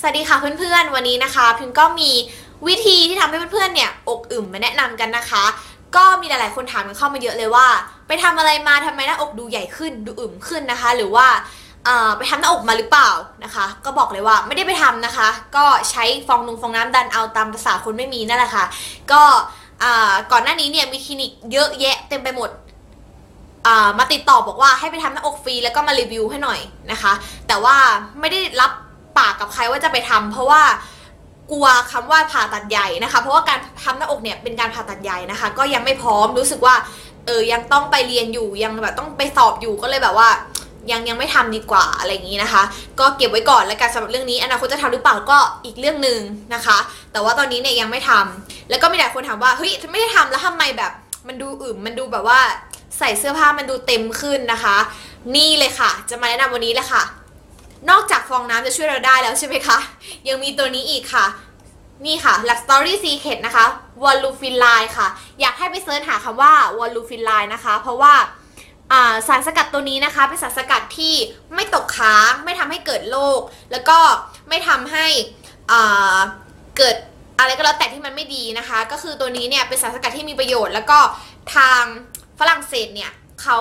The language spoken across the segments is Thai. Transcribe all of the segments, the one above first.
สวัสดีค่ะเพื่อนๆ วันนี้นะคะ พิมก็มีวิธีที่ทำให้เพื่อนๆเนี่ยอกอึมมาแนะนำกันนะคะ ก็มีหลายๆคนถามกันเข้ามาเยอะเลยว่า ไปทำอะไรมาทำไมหน้าอกดูใหญ่ขึ้นดูอึมขึ้นนะคะ หรือว่าไปทำหน้าอกมาหรือเปล่านะคะ ก็บอกเลยว่าไม่ได้ไปทำนะคะ ก็ใช้ฟองนงฟองน้ำดันเอาตามภาษาคนไม่มีนั่นแหละค่ะ ก็ก่อนหน้านี้เนี่ยมีคลินิกเยอะแยะเต็มไปหมดมาติดต่อบอกว่าให้ไปทำหน้าอกฟรีแล้วก็มารีวิวให้หน่อยนะคะ แต่ว่าไม่ได้รับ ปากกับใครว่าจะไปทำเพราะว่ากลัวคำว่าผ่าตัดใหญ่นะคะ เพราะว่าการทำหน้าอกเนี่ยเป็นการผ่าตัดใหญ่นะคะ ก็ยังไม่พร้อมรู้สึกว่าเออยังต้องไปเรียนอยู่ยังแบบต้องไปสอบอยู่ก็เลยแบบว่า ยังยังไม่ทำดีกว่าอะไรอย่างนี้นะคะ ก็เก็บไว้ก่อนแล้วกันสำหรับเรื่องนี้อนาคตจะทำหรือเปล่าก็อีกเรื่องหนึ่งนะคะ แต่ว่าตอนนี้เนี่ยยังไม่ทำแล้วก็มีหลายคนถามว่าเฮ้ยไม่ได้ทำแล้วทำไมแบบ มันดูอึมมันดูแบบว่าใส่เสื้อผ้ามันดูเต็มขึ้นนะคะ นี่เลยค่ะ จะมาแนะนำวันนี้แหละค่ะ นอกจากฟองน้ำจะช่วยเราได้แล้วใช่ไหมคะ ยังมีตัวนี้อีกค่ะ นี่ค่ะ Lux Story Secret นะคะ w o l u f i l i ค่ะ อยากให้ไปเสิร์ชหาคำว่า w o l u f i l i นะคะ เพราะว่าสารสกัดตัวนี้นะคะ เป็นสารสกัดที่ไม่ตกค้าง ไม่ทำให้เกิดโรคแล้วก็ไม่ทำให้เกิดอะไรก็แล้วแต่ที่มันไม่ดีนะคะ ก็คือตัวนี้เนี่ยเป็นสารสกัดที่มีประโยชน์ แล้วก็ทางฝรั่งเศสเนี่ยเขา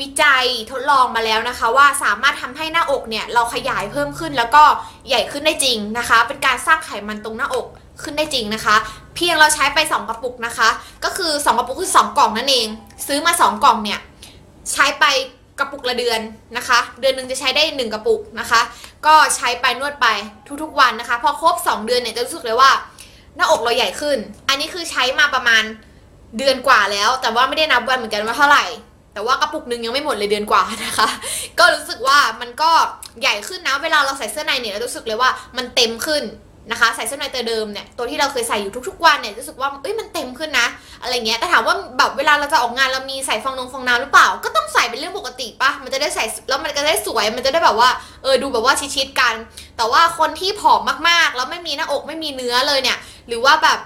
วิจัยทดลองมาแล้วนะคะว่าสามารถทำให้หน้าอกเนี่ยเราขยายเพิ่มขึ้นแล้วก็ใหญ่ขึ้นได้จริงนะคะ เป็นการสร้างไขมันตรงหน้าอกขึ้นได้จริงนะคะ เพียงเราใช้ไป 2 กระปุกนะคะ ก็คือ 2 กระปุกคือ 2 กล่องนั่นเอง ซื้อมา 2 กล่องเนี่ยใช้ไปกระปุกละเดือนนะคะ เดือนหนึ่งจะใช้ได้ 1 กระปุกนะคะ ก็ใช้ไปนวดไปทุกๆวันนะคะ พอครบ 2 เดือนเนี่ยจะรู้สึกเลยว่า หน้าอกเราใหญ่ขึ้น อันนี้คือใช้มาประมาณเดือนกว่าแล้ว แต่ว่าไม่ได้นับวันเหมือนกันว่าเท่าไหร่ แต่ว่ากระปุกนึงยังไม่หมดเลยเดือนกว่านะคะ ก็รู้สึกว่ามันก็ใหญ่ขึ้นนะ เวลาเราใส่เสื้อในเนี่ยรู้สึกเลยว่ามันเต็มขึ้นนะคะ ใส่เสื้อในตัวเดิมเนี่ยตัวที่เราเคยใส่อยู่ทุก ๆ วันเนี่ยรู้สึกว่าเอ้ยมันเต็มขึ้นนะ อะไรเงี้ยแต่ถามว่าแบบเวลาเราจะออกงานเรามีใส่ฟองนงฟองน้ำหรือเปล่า ก็ต้องใส่เป็นเรื่องปกติปะมันจะได้ใส่แล้วมันก็ได้สวยมันจะได้แบบว่าเออดูแบบว่าชิดๆกัน แต่ว่าคนที่ผอมมากๆ แล้วไม่มีหน้าอกไม่มีเนื้อเลยเนี่ย หรือว่าแบบ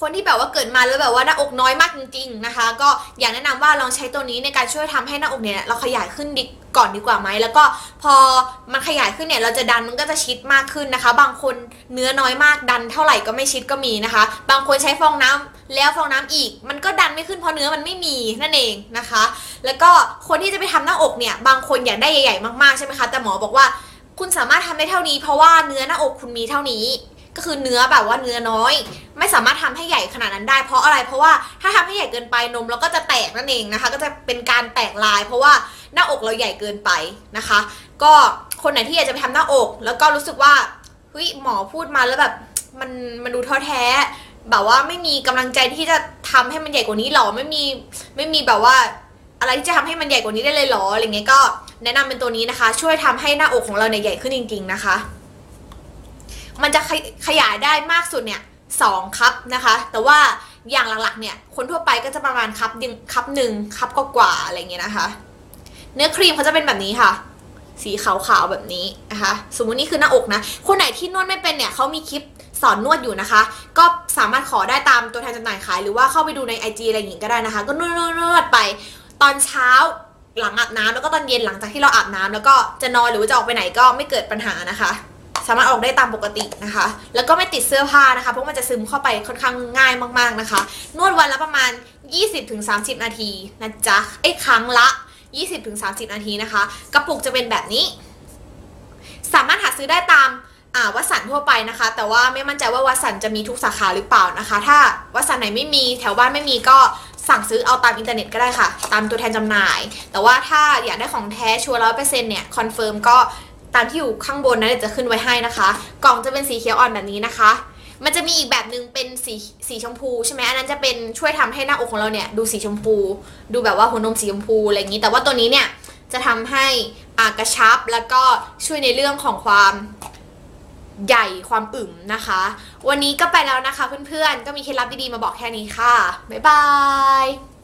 คนที่แบบว่าเกิดมาแล้วแบบว่าหน้าอกน้อยมากจริง ๆนะคะ ก็อยากแนะนำว่าลองใช้ตัวนี้ในการช่วยทำให้หน้าอกเนี่ยเราขยายขึ้นดีก่อนดีกว่าไหมแล้วก็พอมันขยายขึ้นเนี่ยเราจะดันมันก็จะชิดมากขึ้นนะคะ บางคนเนื้อน้อยมากดันเท่าไหร่ก็ไม่ชิดก็มีนะคะ บางคนใช้ฟองน้ำแล้วฟองน้ำอีก มันก็ดันไม่ขึ้นเพราะเนื้อมันไม่มีนั่นเองนะคะ แล้วก็คนที่จะไปทำหน้าอกเนี่ยบางคนอยากได้ใหญ่ๆมากๆใช่ไหมคะแต่หมอบอกว่า คุณสามารถทำได้เท่านี้ เพราะว่าเนื้อหน้าอกคุณมีเท่านี้ ก็คือเนื้อแบบว่าเนื้อน้อย ไม่สามารถทำให้ใหญ่ขนาดนั้นได้ เพราะอะไรเพราะว่าถ้าทำให้ใหญ่เกินไปนมเราก็จะแตกนั่นเองนะคะ ก็จะเป็นการแตกลาย เพราะว่าหน้าอกเราใหญ่เกินไปนะคะ ก็คนไหนที่อยากจะไปทำหน้าอก แล้วก็รู้สึกว่าเฮ้ยหมอพูดมาแล้วแบบมันมันดูท้อแท้แบบว่าไม่มีกำลังใจที่จะทำให้มันใหญ่กว่านี้หรอไม่มีไม่มีแบบว่า อะไรที่จะทำให้มันใหญ่กว่านี้ได้เลยหรออะไรเงี้ยก็แนะนำเป็นตัวนี้นะคะ ช่วยทำให้หน้าอกของเราเนี่ยใหญ่ขึ้นจริง ๆ นะคะ มันจะขยขยายได้มากสุดเนี่ยสองคัพนะคะ แต่ว่าอย่างหลักๆเนี่ยคนทั่วไปก็จะประมาณคัพหนึ่งคัพหนึ่งคัพกว่าๆอะไรเงี้ยนะคะ เนื้อครีมเขาจะเป็นแบบนี้ค่ะ สีขาวๆแบบนี้นะคะ สมมุตินี่คือหน้าอกนะ คนไหนที่นวดไม่เป็นเนี่ยเขามีคลิปสอนนวดอยู่นะคะ ก็สามารถขอได้ตามตัวแทนจำหน่ายขาย หรือว่าเข้าไปดูใน IG อะไรอย่างงี้ก็ได้นะคะ ก็นวดนวดนวดไปตอนเช้าหลังอาบน้ำแล้วก็ตอนเย็นหลังจากที่เราอาบน้ำแล้วก็จะนอนหรือว่าจะออกไปไหนก็ไม่เกิดปัญหานะคะ สามารถออกได้ตามปกตินะคะ แล้วก็ไม่ติดเสื้อผ้านะคะเพราะมันจะซึมเข้าไปค่อนข้างง่ายมากๆนะคะ นวดวันละประมาณ 20-30 นาทีนะจ๊ะไอ้ครั้งละ 20-30 นาทีนะคะ กระปุกจะเป็นแบบนี้ สามารถหาซื้อได้ตามวัสันทั่วไปนะคะ แต่ว่าไม่มั่นใจว่าวัสันจะมีทุกสาขาหรือเปล่านะคะ ถ้าวัสันไหนไม่มีแถวบ้านไม่มีก็สั่งซื้อเอาตามอินเทอร์เน็ตก็ได้ค่ะ ตามตัวแทนจำหน่าย แต่ว่าถ้าอยากได้ของแท้ชัวร์ร้อยเปอร์เซ็นต์เนี่ยคอนเฟิร์มก็ ตามที่อยู่ข้างบนนะเดี๋ยวจะขึ้นไว้ให้นะคะ กล่องจะเป็นสีเขียวอ่อนแบบนี้นะคะ มันจะมีอีกแบบหนึ่งเป็นสีสีชมพูใช่ไหมอันนั้นจะเป็นช่วยทำให้หน้าอกของเราเนี่ยดูสีชมพู ดูแบบว่าหัวนมสีชมพูอะไรอย่างนี้ แต่ว่าตัวนี้เนี่ยจะทำให้อากระชับแล้วก็ช่วยในเรื่องของความใหญ่ความอึมนะคะ วันนี้ก็ไปแล้วนะคะเพื่อนๆ ก็มีเคล็ดลับดีๆมาบอกแค่นี้ค่ะ บ๊ายบาย